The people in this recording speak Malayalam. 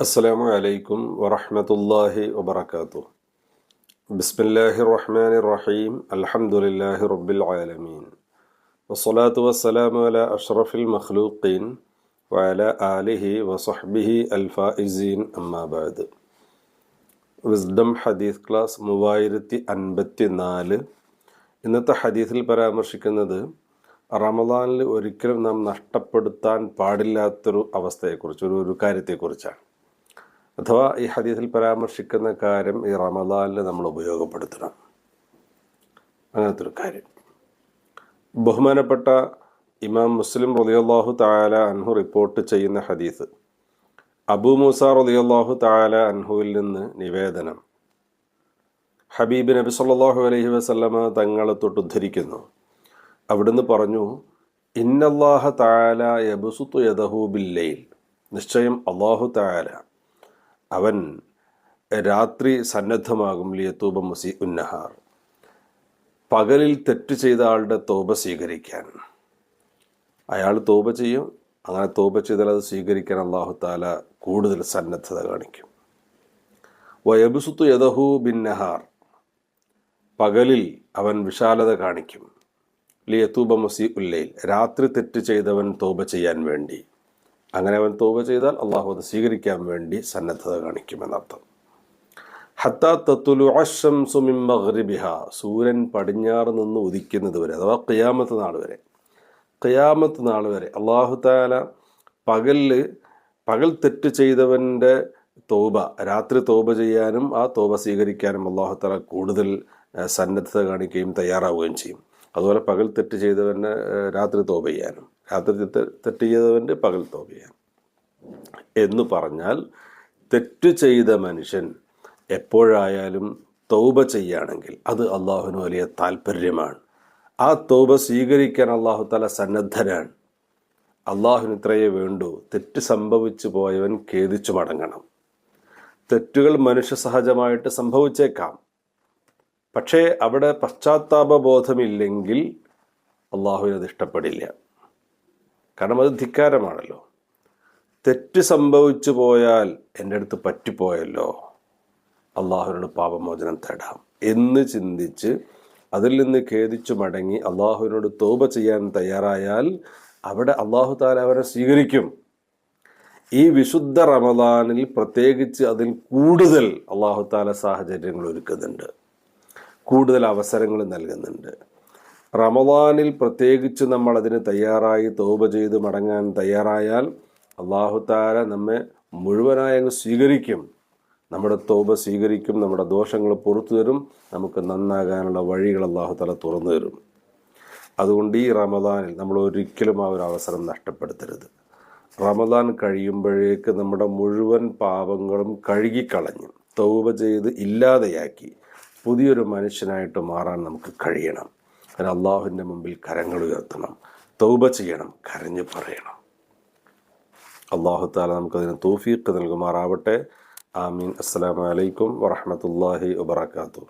السلام عليكم ورحمة الله وبركاته بسم الله الرحمن الرحيم الحمد لله رب العالمين والصلاة والسلام على أشرف المخلوقين وعلى آله وصحبه الفائزين أما بعد വിസ്ഡം ഹദീസ് ക്ലാസ് മൂവായിരത്തി അൻപത്തി നാല് ഇന്നത്തെ ഹദീസിൽ പരാമർശിക്കുന്നത് റമദാനിൽ ഒരിക്കലും നാം നഷ്ടപ്പെടുത്താൻ പാടില്ലാത്തൊരു അവസ്ഥയെക്കുറിച്ച് ഒരു ഒരു കാര്യത്തെക്കുറിച്ചാണ്. അഥവാ ഈ ഹദീസിൽ പരാമർശിക്കുന്ന കാര്യം ഈ റമദാനിൽ നമ്മൾ ഉപയോഗപ്പെടുത്തണം. അങ്ങനത്തെ ഒരു കാര്യം. ബഹുമാനപ്പെട്ട ഇമാം മുസ്ലിം റളിയല്ലാഹു താല അൻഹു റിപ്പോർട്ട് ചെയ്യുന്ന ഹദീസ് അബൂ മൂസ റളിയല്ലാഹു താല അൻഹുവിൽ നിന്ന് നിവേദനം. ഹബീബ് നബി സല്ലാഹു അലൈഹി വസല്ലമ തങ്ങളെ തൊട്ട് ഉദ്ധരിക്കുന്നു അവിടുന്ന് പറഞ്ഞു ഇന്നല്ലാഹ താല യബുസുത്തു യദഹു ബില്ലയിൽ നിശ്ചയം അള്ളാഹു താല അവൻ രാത്രി സന്നദ്ധമാകും ലിയത്തൂബ മുസി ഉന്നഹാർ. പകലിൽ തെറ്റ് ചെയ്ത ആളുടെ തോപ സ്വീകരിക്കാൻ. അയാൾ തോപ ചെയ്യും അങ്ങനെ തോപ ചെയ്താൽ അത് സ്വീകരിക്കാൻ അള്ളാഹു താല കൂടുതൽ സന്നദ്ധത കാണിക്കും. വയബുസുത്തു യദഹു ബിന്നഹാർ പകലിൽ അവൻ വിശാലത കാണിക്കും. ലിയത്തൂബ മുസി ഉല്ലയിൽ രാത്രി തെറ്റ് ചെയ്തവൻ തോപ ചെയ്യാൻ വേണ്ടി. അങ്ങനെ അവൻ തോപ ചെയ്താൽ അള്ളാഹു അത് സ്വീകരിക്കാൻ വേണ്ടി സന്നദ്ധത കാണിക്കുമെന്നർത്ഥം ഹത്താ തത്തുലു അശംസു മിൻ മഗ്രിബിഹ. സൂര്യൻ പടിഞ്ഞാറ് നിന്ന് ഉദിക്കുന്നത് വരെ അഥവാ ഖിയാമത്ത് നാൾ വരെ. ഖിയാമത്ത് നാൾ വരെ അള്ളാഹു താല പകലിൽ പകൽ തെറ്റ് ചെയ്തവന്റെ തോബ രാത്രി തോബ ചെയ്യാനും ആ തോബ സ്വീകരിക്കാനും അള്ളാഹു താല കൂടുതൽ സന്നദ്ധത കാണിക്കുകയും തയ്യാറാവുകയും ചെയ്യും. അതുപോലെ പകൽ തെറ്റ് ചെയ്തവന് രാത്രി തോപ ചെയ്യാനും. രാത്രി തെറ്റ് ചെയ്തവന്റെ പകൽ തോപ ചെയ്യാനും എന്ന് പറഞ്ഞാൽ തെറ്റ് ചെയ്ത മനുഷ്യൻ എപ്പോഴായാലും തൗബ ചെയ്യുകയാണെങ്കിൽ അത് അള്ളാഹുവിന് വലിയ താല്പര്യമാണ് ആ തൗബ സ്വീകരിക്കാൻ അള്ളാഹു തല സന്നദ്ധനാണ് അള്ളാഹുവിന് ഇത്രയേ വേണ്ടൂ. തെറ്റ് സംഭവിച്ചു പോയവൻ ഖേദിച്ചു മടങ്ങണം. തെറ്റുകൾ മനുഷ്യ സഹജമായിട്ട് സംഭവിച്ചേക്കാം. പക്ഷേ അവിടെ പശ്ചാത്താപ ബോധമില്ലെങ്കിൽ അള്ളാഹുവിന് അത് ഇഷ്ടപ്പെടില്ല. കാരണം അത് ധിക്കാരമാണല്ലോ. തെറ്റ് സംഭവിച്ചു പോയാൽ എന്റെ അടുത്ത് പറ്റിപ്പോയല്ലോ. അള്ളാഹുവിനോട് പാപമോചനം തേടാം എന്ന് ചിന്തിച്ച് അതിൽ നിന്ന് ഖേദിച്ചു മടങ്ങി അള്ളാഹുവിനോട് തോപ ചെയ്യാൻ തയ്യാറായാൽ അവിടെ അള്ളാഹു താല അവരെ സ്വീകരിക്കും. ഈ വിശുദ്ധ റമദാനിൽ പ്രത്യേകിച്ച് അതിൽ കൂടുതൽ അള്ളാഹു താല സാഹചര്യങ്ങൾ ഒരുക്കുന്നുണ്ട്. കൂടുതൽ അവസരങ്ങൾ നൽകുന്നുണ്ട്. റമദാനിൽ പ്രത്യേകിച്ച് നമ്മൾ അതിന് തയ്യാറായി തോപ ചെയ്ത് മടങ്ങാൻ തയ്യാറായാൽ അള്ളാഹു താല നമ്മെ മുഴുവനായി അങ്ങ് സ്വീകരിക്കും. നമ്മുടെ തോപ സ്വീകരിക്കും നമ്മുടെ ദോഷങ്ങൾ പുറത്തു തരും നമുക്ക് നന്നാകാനുള്ള വഴികൾ അള്ളാഹു താല തുറന്നു തരും. അതുകൊണ്ട് ഈ റമദാനിൽ നമ്മൾ ഒരിക്കലും ആ ഒരു അവസരം നഷ്ടപ്പെടുത്തരുത്. റമദാൻ കഴിയുമ്പോഴേക്ക് നമ്മുടെ മുഴുവൻ പാപങ്ങളും കഴുകിക്കളഞ്ഞ് തൗബ ചെയ്ത് ഇല്ലാതെയാക്കി പുതിയൊരു മനുഷ്യനായിട്ട് മാറാൻ നമുക്ക് കഴിയണം. അതിന് അള്ളാഹുവിന്റെ മുമ്പിൽ കരങ്ങൾ ഉയർത്തണം. തൗബ ചെയ്യണം. കരഞ്ഞു പറയണം. അള്ളാഹു താല നമുക്കതിന് തൗഫീഖ് നൽകുമാറാവട്ടെ. ആമീൻ. അസ്സലാമു അലൈക്കും വറഹ്മത്തുള്ളാഹി വബറകാതുഹു.